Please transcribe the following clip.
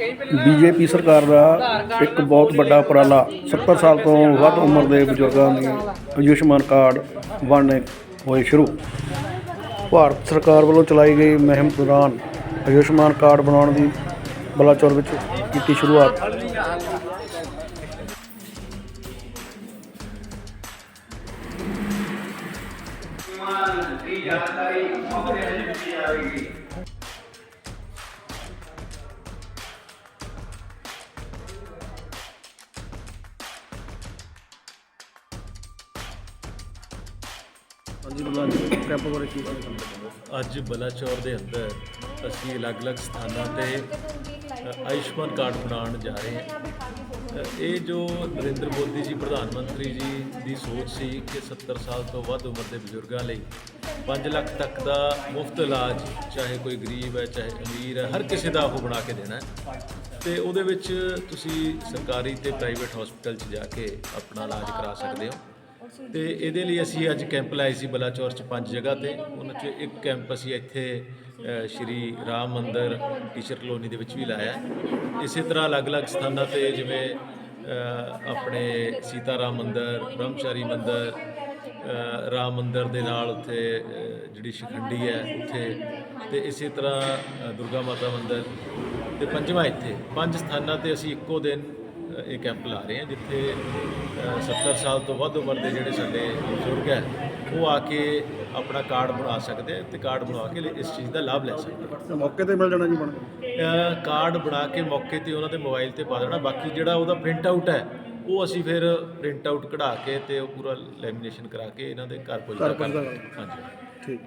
BJP ਸਰਕਾਰ ਦਾ ਇੱਕ ਬਹੁਤ ਵੱਡਾ ਉਪਰਾਲਾ 70 ਸਾਲ ਤੋਂ ਵੱਧ ਉਮਰ ਦੇ ਬਜ਼ੁਰਗਾਂ ਦੀ ਆਯੁਸ਼ਮਾਨ ਕਾਰਡ ਬਣਨੇ ਹੋਏ ਸ਼ੁਰੂ। ਭਾਰਤ ਸਰਕਾਰ ਵੱਲੋਂ ਚਲਾਈ ਗਈ ਮੁਹਿੰਮ ਦੌਰਾਨ ਆਯੁਸ਼ਮਾਨ ਕਾਰਡ ਬਣਾਉਣ ਦੀ ਬਲਾਚੌਰ ਵਿੱਚ ਕੀਤੀ ਸ਼ੁਰੂਆਤ। ਹਾਂਜੀ ਬਲਾਚੌਰ ਕੈਂਪ ਬਾਰੇ ਕੀ ਗੱਲ ਅੱਜ ਬਲਾਚੌਰ ਦੇ ਅੰਦਰ ਅਸੀਂ ਅਲੱਗ-ਅਲੱਗ ਸਥਾਨਾਂ ਤੇ ਅ, ਆਯੁਸ਼ਮਾਨ ਕਾਰਡ ਬਣਾਉਣ ਜਾ ਰਹੇ ਹਾਂ। ਅ, ਇਹ ਜੋ ਨਰਿੰਦਰ ਮੋਦੀ ਜੀ ਪ੍ਰਧਾਨ ਮੰਤਰੀ ਜੀ ਦੀ ਸੋਚ ਸੀ ਕਿ 70 ਸਾਲ ਤੋਂ ਵੱਧ ਉਮਰ ਦੇ ਬਜ਼ੁਰਗਾਂ ਲਈ 5 ਲੱਖ ਤੱਕ ਦਾ ਮੁਫਤ ਇਲਾਜ ਚਾਹੇ ਕੋਈ ਗਰੀਬ ਹੈ ਚਾਹੇ ਅਮੀਰ ਹੈ ਹਰ ਕਿਸੇ ਦਾ ਉਹ ਬਣਾ ਕੇ ਦੇਣਾ ਹੈ। ਤੇ ਉਹਦੇ ਵਿੱਚ ਤੁਸੀਂ ਸਰਕਾਰੀ ਤੇ ਪ੍ਰਾਈਵੇਟ ਹਸਪੀਟਲ 'ਚ ਜਾ ਕੇ ਆਪਣਾ ਇਲਾਜ ਕਰਾ ਸਕਦੇ ਹੋ। ਤੇ ਇਹਦੇ ਲਈ ਅਸੀਂ ਅੱਜ ਕੈਂਪ ਲਾਏ ਸੀ ਬਲਾਚੌਰ ਚ ਪੰਜ ਜਗ੍ਹਾ ਤੇ। ਉਹਨਾਂ ਚ ਇੱਕ ਕੈਂਪ ਅਸੀਂ ਇੱਥੇ ਸ਼੍ਰੀ ਰਾਮ ਮੰਦਰ, ਟੀਚਰ ਕਲੋਨੀ ਦੇ ਵਿੱਚ ਵੀ ਲਾਇਆ। ਇਸੇ ਤਰ੍ਹਾਂ ਅਲੱਗ-ਅਲੱਗ ਸਥਾਨਾਂ ਤੇ ਜਿਵੇਂ ਆਪਣੇ ਸੀਤਾ ਰਾਮ ਮੰਦਰ, ਬ੍ਰਹਮਚਾਰੀ ਮੰਦਰ ਰਾਮ ਮੰਦਰ ਦੇ ਨਾਲ ਉੱਥੇ ਜਿਹੜੀ ਸ਼ਿਖੰਡੀ ਹੈ ਉੱਥੇ। ਤੇ ਇਸੇ ਤਰ੍ਹਾਂ ਦੁਰਗਾ ਮਾਤਾ ਮੰਦਰ। ਤੇ ਪੰਜਵਾਂ ਇੱਥੇ। ਪੰਜ ਸਥਾਨਾਂ ਤੇ ਅਸੀਂ ਇੱਕੋ ਦਿਨ ਇਹ ਕੈਂਪ ਲਾ ਰਹੇ ਹਾਂ ਜਿੱਥੇ ਅ, 70 ਸਾਲ ਤੋਂ ਵੱਧ ਉਮਰ ਦੇ ਜਿਹੜੇ ਸਾਡੇ ਬਜ਼ੁਰਗ ਹੈ ਉਹ ਆ ਕੇ ਆਪਣਾ ਕਾਰਡ ਬਣਾ ਸਕਦੇ ਆ ਤੇ ਕਾਰਡ ਬਣਵਾ ਕੇ ਇਸ ਚੀਜ਼ ਦਾ ਲਾਭ ਲੈ ਸਕਦੇ ਮੌਕੇ ਤੇ ਮਿਲ ਜਾਣਾ ਜੀ ਬਣ ਆ ਕਾਰਡ ਬਣਾ ਕੇ ਮੌਕੇ ਤੇ ਉਹਨਾਂ ਦੇ ਮੋਬਾਈਲ ਤੇ ਪਾ ਦੇਣਾ ਬਾਕੀ ਜਿਹੜਾ ਉਹਦਾ ਪ੍ਰਿੰਟ ਆਊਟ ਹੈ ਉਹ ਅਸੀਂ ਫਿਰ ਪ੍ਰਿੰਟ ਆਊਟ ਕਢਾ ਕੇ ਤੇ ਉਹ ਪੂਰਾ ਲੈਮੀਨੇਸ਼ਨ ਕਰਾ ਕੇ ਇਹਨਾਂ ਦੇ ਘਰ ਪਹੁੰਚਦਾ ਘਰ ਪਹੁੰਚਦਾ ਕਰ ਹਾਂਜੀ। ਠੀਕ।